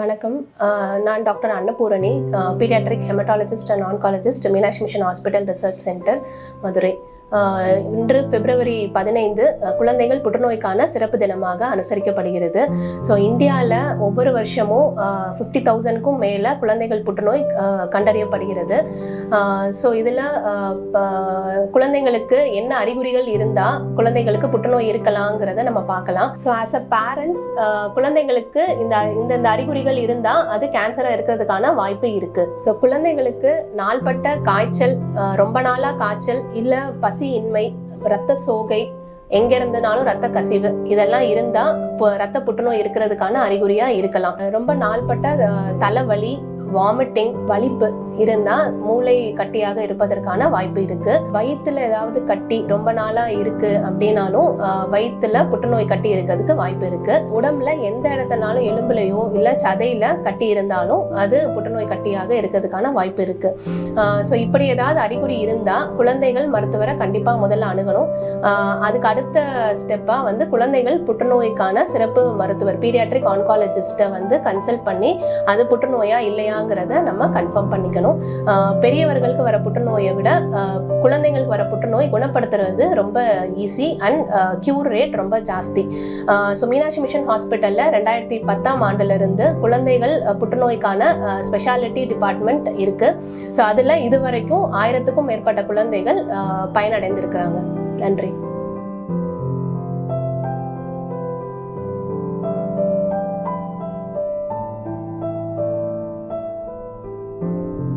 வணக்கம். நான் doctor Annapoorani paediatric haematologist and oncologist Meenakshi mission hospital research centre Madurai. இன்று பிப்ரவரி பதினைந்து குழந்தைகள் புற்றுநோய்க்கான சிறப்பு தினமாக அனுசரிக்கப்படுகிறது. ஸோ இந்தியாவில் ஒவ்வொரு வருஷமும் ஃபிஃப்டி தௌசண்ட்க்கும் மேலே குழந்தைகள் புற்றுநோய் கண்டறியப்படுகிறது. ஸோ இதில் குழந்தைங்களுக்கு என்ன அறிகுறிகள் இருந்தால் குழந்தைகளுக்கு புற்றுநோய் இருக்கலாங்கிறத நம்ம பார்க்கலாம். ஸோ ஆஸ் அ பேரண்ட்ஸ் குழந்தைங்களுக்கு இந்த இந்த இந்த அறிகுறிகள் இருந்தால் அது கேன்சராக இருக்கிறதுக்கான வாய்ப்பு இருக்குது ஸோ குழந்தைகளுக்கு நாள்பட்ட காய்ச்சல் ரொம்ப நாளாக காய்ச்சல் இல்லை பசியின்மை இரத்த சோகை எங்க இருந்தனாலும் ரத்த கசிவு இதெல்லாம் இருந்தா இப்போ ரத்த புற்றுநோய் இருக்கிறதுக்கான அறிகுறியா இருக்கலாம். ரொம்ப நாள்பட்ட தலைவலி வாமிட்டிங் வலிப்பு இருந்தால் மூளை கட்டியாக இருப்பதற்கான வாய்ப்பு இருக்கு. வயிற்றுல ஏதாவது கட்டி ரொம்ப நாளா இருக்கு அப்படின்னாலும் வயிற்றுல புற்றுநோய் கட்டி இருக்கிறதுக்கு வாய்ப்பு இருக்கு. உடம்புல எந்த இடத்துனாலும் எலும்புலையோ இல்ல சதையில கட்டி இருந்தாலும் அது புற்றுநோய் கட்டியாக இருக்கிறதுக்கான வாய்ப்பு இருக்கு. ஸோ இப்படி ஏதாவது அறிகுறி இருந்தா குழந்தைகள் மருத்துவரை கண்டிப்பா முதல்ல அணுகணும். அதுக்கு அடுத்த ஸ்டெப்பா வந்து குழந்தைகள் புற்றுநோய்க்கான சிறப்பு மருத்துவர் பீடியாட்ரிக் ஆன்காலஜிஸ்ட்டை வந்து கன்சல்ட் பண்ணி அது புற்றுநோயா இல்லையா இருக்காங்கிறத நம்ம கன்ஃபார்ம் பண்ணிக்கணும். பெரியவர்களுக்கு வர புற்றுநோயை விட குழந்தைங்களுக்கு வர புற்றுநோய் குணப்படுத்துறது ரொம்ப ஈஸி அண்ட் க்யூர் ரேட் ரொம்ப ஜாஸ்தி. ஸோ மீனாட்சி மிஷன் ஹாஸ்பிட்டலில் ரெண்டாயிரத்தி பத்தாம் ஆண்டுலேருந்து குழந்தைகள் புற்றுநோய்க்கான ஸ்பெஷாலிட்டி டிபார்ட்மெண்ட் இருக்குது ஸோ அதில் இதுவரைக்கும் ஆயிரத்துக்கும் மேற்பட்ட குழந்தைகள் பயனடைந்திருக்கிறாங்க. நன்றி.